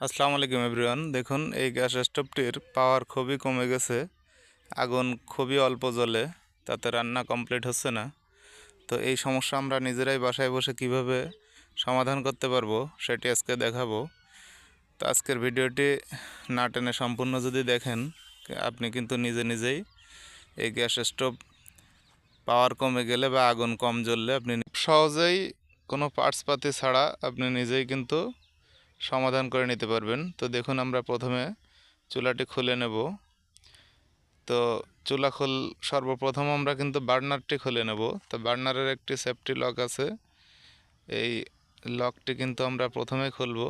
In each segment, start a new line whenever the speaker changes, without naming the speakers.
আসসালামু আলাইকুম এভরিওয়ান। দেখুন, এই গ্যাস স্টোভটির পাওয়ার খুবই কমে গেছে। আগুন খুবই অল্প জ্বলে, তাতে রান্না কমপ্লিট হচ্ছে না। তো এই সমস্যা আমরা নিজেরাই বাসায় বসে কীভাবে সমাধান করতে পারব, সেটি আজকে দেখাবো। তো আজকের ভিডিওটি না টেনে সম্পূর্ণ যদি দেখেন, আপনি কিন্তু নিজে নিজেই এই গ্যাস স্টোভ পাওয়ার কমে গেলে বা আগুন কম জ্বললে আপনি সহজেই কোনো পার্টসপাতি ছাড়া আপনি নিজেই কিন্তু সমাধান করে নিতে পারবেন। তো দেখুন আমরা প্রথমে চুলাটি খুলে নেব। তো চুলা খোল, সর্বপ্রথম আমরা কিন্তু বার্নারটি খুলে নেব। তো বার্নারের একটি সেফটি লক আছে। এই লকটি কিন্তু আমরা প্রথমে খুলব।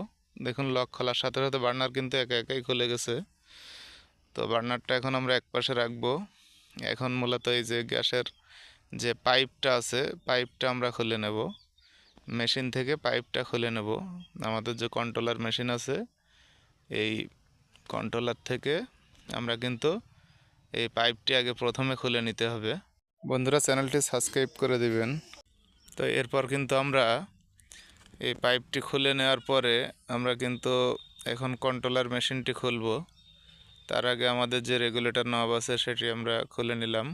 দেখুন লক খোলার সাথে সাথে বার্নার কিন্তু একা একাই খুলে গেছে। তো বার্নারটা এখন আমরা এক পাশে রাখব। এখন মূলত এই যে গ্যাসের যে পাইপটা আছে পাইপটা আমরা খুলে নেব। মেশিন থেকে পাইপটা খুলে নেব। আমাদের যে কন্ট্রোলার মেশিন আছে, এই কন্ট্রোলার থেকে আমরা কিন্তু এই পাইপটি আগে প্রথমে খুলে নিতে হবে। বন্ধুরা, চ্যানেলটি সাবস্ক্রাইব করে দিবেন। তো এরপর কিন্তু আমরা এই পাইপটি খুলে নেওয়ার পরে আমরা কিন্তু এখন কন্ট্রোলার মেশিনটি খুলব। তার আগে আমাদের যে রেগুলেটর নব আছে, সেটি আমরা খুলে নিলাম।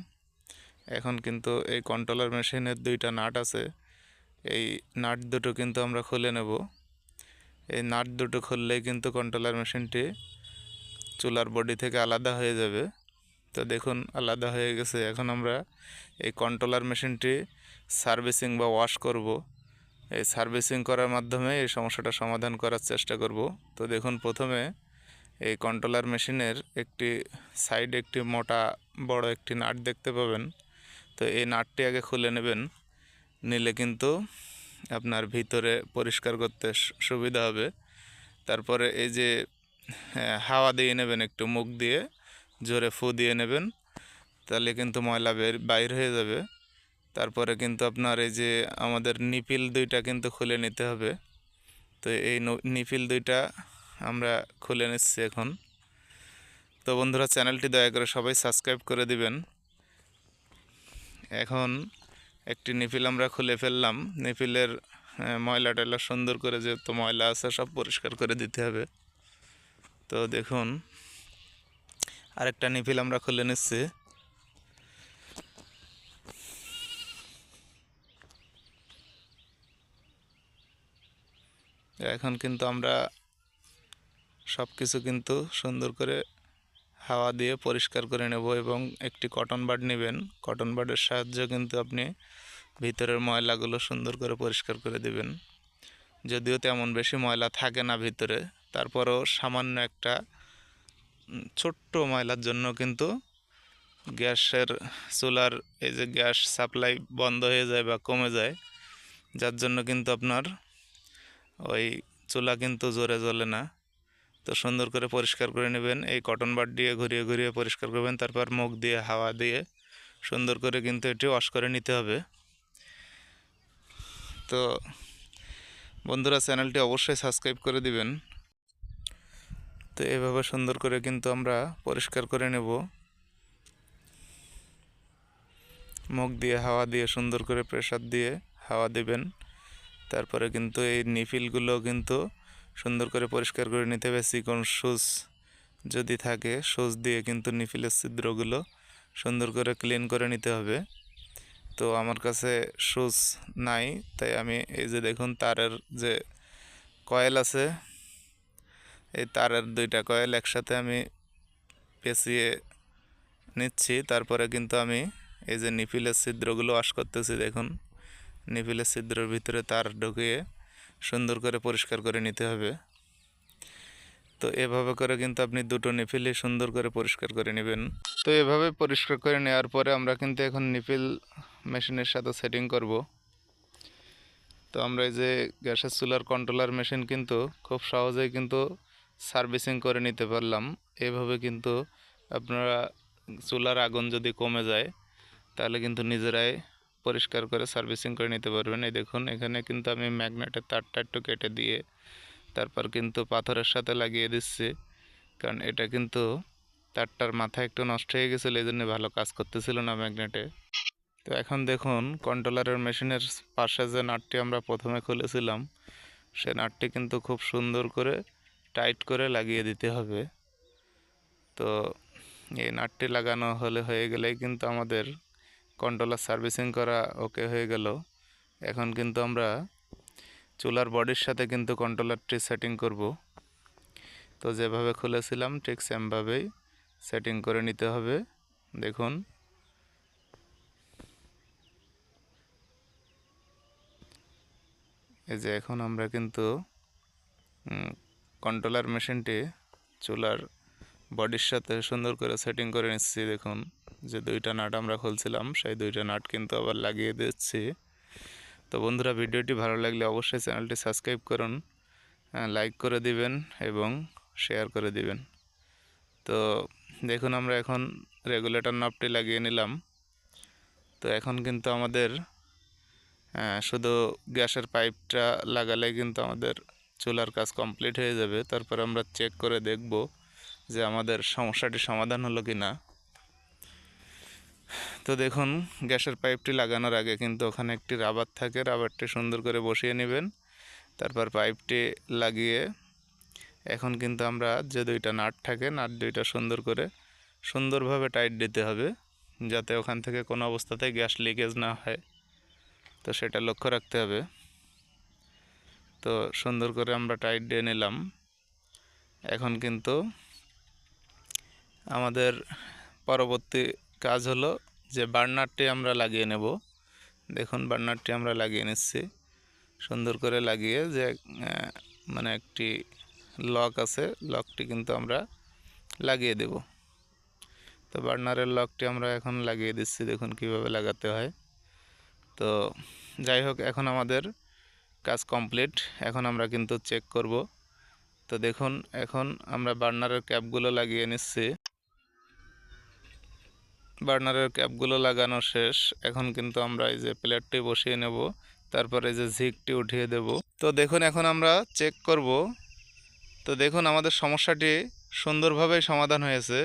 এখন কিন্তু এই কন্ট্রোলার মেশিনের দুইটা নাট আছে। এই নাট দুটো কিন্তু আমরা খুলে নেব। এই নাট দুটো খুললেই কিন্তু কন্ট্রোলার মেশিনটি চুলার বডি থেকে আলাদা হয়ে যাবে। তো দেখুন, আলাদা হয়ে গেছে। এখন আমরা এই কন্ট্রোলার মেশিনটি সার্ভিসিং বা ওয়াশ করব। এই সার্ভিসিং করার মাধ্যমে এই সমস্যাটা সমাধান করার চেষ্টা করব। তো দেখুন, প্রথমে এই কন্ট্রোলার মেশিনের একটি সাইড একটি মোটা বড় একটি নাট দেখতে পাবেন। তো এই নাটটি আগে খুলে নেবেন। নিলে কিন্তু আপনার ভিতরে পরিষ্কার করতে সুবিধা হবে। তারপরে এই যে হ্যাঁ, হাওয়া দিয়ে নেবেন একটু মুখ দিয়ে জোরে ফু দিয়ে নেবেন তাহলে কিন্তু ময়লা বের বাইর হয়ে যাবে। তারপরে কিন্তু আপনার এই যে আমাদের নিপিল দুইটা কিন্তু খুলে নিতে হবে। তো এই নিপিল দুইটা আমরা খুলে নিচ্ছি এখন। তো বন্ধুরা চ্যানেলটি দয়া করে সবাই সাবস্ক্রাইব করে দিবেন। এখন একটি নিফিল আমরা খুলে ফেললাম। নিফিলের ময়লা টয়লা সুন্দর করে যেহেতু ময়লা আছে, সব পরিষ্কার করে দিতে হবে। তো দেখুন, আরেকটা নিফিল আমরা খুলে নিচ্ছি। এখন কিন্তু আমরা সব কিছু কিন্তু সুন্দর করে হাওয়া দিয়ে পরিষ্কার করে নেব এবং একটি কটন বাড নেবেন। কটন বাডের সাহায্যে কিন্তু আপনি ভিতরের ময়লাগুলো সুন্দর করে পরিষ্কার করে দেবেন। যদিও তেমন বেশি ময়লা থাকে না ভিতরে, তারপরেও সামান্য একটা ছোট্ট ময়লার জন্য কিন্তু গ্যাসের চুলার এই যে গ্যাস সাপ্লাই বন্ধ হয়ে যায় বা কমে যায়, যার জন্য কিন্তু আপনার ওই চুলা কিন্তু জোরে জ্বলে না। তো সুন্দর করে পরিষ্কার করে নেবেন। এই কটন বার দিয়ে ঘুরিয়ে ঘুরিয়ে পরিষ্কার করবেন, তারপর মুখ দিয়ে, হাওয়া দিয়ে সুন্দর করে কিন্তু এটি ওয়াশ করে নিতে হবে। তো বন্ধুরা, চ্যানেলটি অবশ্যই সাবস্ক্রাইব করে দিবেন। তো এভাবে সুন্দর করে কিন্তু আমরা পরিষ্কার করে নেব। মুখ দিয়ে, হাওয়া দিয়ে সুন্দর করে প্রেশার দিয়ে হাওয়া দেবেন। তারপরে কিন্তু এই নিফিলগুলো কিন্তু সুন্দর করে পরিষ্কার করে নিতে হবে, চিকন সুচ যদি থাকে, সুচ দিয়ে কিন্তু নিফিলের ছিদ্রগুলো সুন্দর করে ক্লিন করে নিতে হবে। তো আমার কাছে সুচ নাই, তাই আমি এই যে দেখুন তারের যে কয়েল আছে, এই তারের দুইটা কয়েল একসাথে আমি পেঁচিয়ে নিচ্ছি। তারপরে কিন্তু আমি এই যে নিফিলের ছিদ্রগুলো ওয়াশ করতেছি, দেখুন। নিফিলের ছিদ্রের ভিতরে তার ঢুকিয়ে সুন্দর করে পরিষ্কার করে নিতে হবে। তো এভাবে করে কিন্তু আপনি দুটো নিপিলই সুন্দর করে পরিষ্কার করে নেবেন। তো এভাবে পরিষ্কার করে নেওয়ার পরে আমরা কিন্তু এখন নিপিল মেশিনের সাথে সেটিং করব। তো আমরা এই যে গ্যাসের চুলার কন্ট্রোলার মেশিন কিন্তু খুব সহজেই কিন্তু সার্ভিসিং করে নিতে পারলাম। এভাবে কিন্তু আপনারা চুলার আগুন যদি কমে যায়, তাহলে কিন্তু নিজেরাই পরিষ্কার করে সার্ভিসিং করে নিতে পারবেন। এই দেখুন, এখানে কিন্তু আমি ম্যাগনেটের তারটা একটু কেটে দিয়ে তারপর কিন্তু পাথরের সাথে লাগিয়ে দিচ্ছি। কারণ এটা কিন্তু তারটার মাথা একটু নষ্ট হয়ে গেছিল, এই জন্য ভালো কাজ করতেছিল না ম্যাগনেটে। তো এখন দেখুন কন্ট্রোলারের মেশিনের পাশে যে নাটটি আমরা প্রথমে খুলেছিলাম, সে নাটটি কিন্তু খুব সুন্দর করে টাইট করে লাগিয়ে দিতে হবে। তো এই নাটটি লাগানো হলে হয়ে গেলেই কিন্তু আমাদের কন্ট্রোলার সার্ভিসিং করা ওকে হয়ে গেল। এখন কিন্তু আমরা চুলার বডির সাথে কিন্তু কন্ট্রোলারটি সেটিং করব। তো যেভাবে খুলেছিলাম, ঠিক সেমভাবেই সেটিং করে নিতে হবে। দেখুন। এই যে এখন আমরা কিন্তু কন্ট্রোলার মেশিনটি চুলার বডির সাথে সুন্দর করে সেটিং করে নিচ্ছি, দেখুন। যে দুইটা নাট আমরা খুলছিলাম, সেই দুইটা নাট কিন্তু আবার লাগিয়ে দিচ্ছি। তো বন্ধুরা, ভিডিওটি ভালো লাগলে অবশ্যই চ্যানেলটি সাবস্ক্রাইব করুন লাইক করে দিবেন এবং শেয়ার করে দিবেন। তো দেখুন, আমরা এখন রেগুলেটর নাপটি লাগিয়ে নিলাম। তো এখন কিন্তু আমাদের শুধু গ্যাসের পাইপটা লাগালে কিন্তু আমাদের চুলার কাজ কমপ্লিট হয়ে যাবে। তারপর আমরা চেক করে দেখব যে আমাদের সমস্যাটি সমাধান হলো কি না তো দেখুন, গ্যাসের পাইপটি লাগানোর আগে কিন্তু ওখানে একটি রাবার থাকে, রাবারটি সুন্দর করে বসিয়ে নেবেন। তারপর পাইপটি লাগিয়ে এখন কিন্তু আমরা যে দুইটা নাট থাকে, নাট দুইটা সুন্দর করে সুন্দরভাবে টাইট দিতে হবে, যাতে ওখান থেকে কোনো অবস্থাতে গ্যাস লিকেজ না হয়। তো সেটা লক্ষ্য রাখতে হবে। তো সুন্দর করে আমরা টাইট দিয়ে নিলাম। এখন কিন্তু আমাদের পরবর্তী কাজ হলো যে বার্নারটি আমরা লাগিয়ে নেব। দেখুন, বার্নারটি আমরা লাগিয়ে নিচ্ছি। সুন্দর করে লাগিয়ে যে মানে একটি লক আছে, লকটি কিন্তু আমরা লাগিয়ে দেব। তো বার্নারের লকটি আমরা এখন লাগিয়ে দিচ্ছি, দেখুন কীভাবে লাগাতে হয়। তো যাই হোক, এখন আমাদের কাজ কমপ্লিট। এখন আমরা কিন্তু চেক করব। তো দেখুন, এখন আমরা বার্নারের ক্যাপগুলো লাগিয়ে নিচ্ছি। বার্নারের ক্যাপগুলো লাগানো শেষ। এখন কিন্তু আমরা এই যে প্লেটটি বসিয়ে নেব, তারপরে যে ঝিকটি উঠিয়ে দেব। তো দেখুন, এখন আমরা চেক করব। তো দেখুন, আমাদের সমস্যাটি সুন্দরভাবেই সমাধান হয়েছে।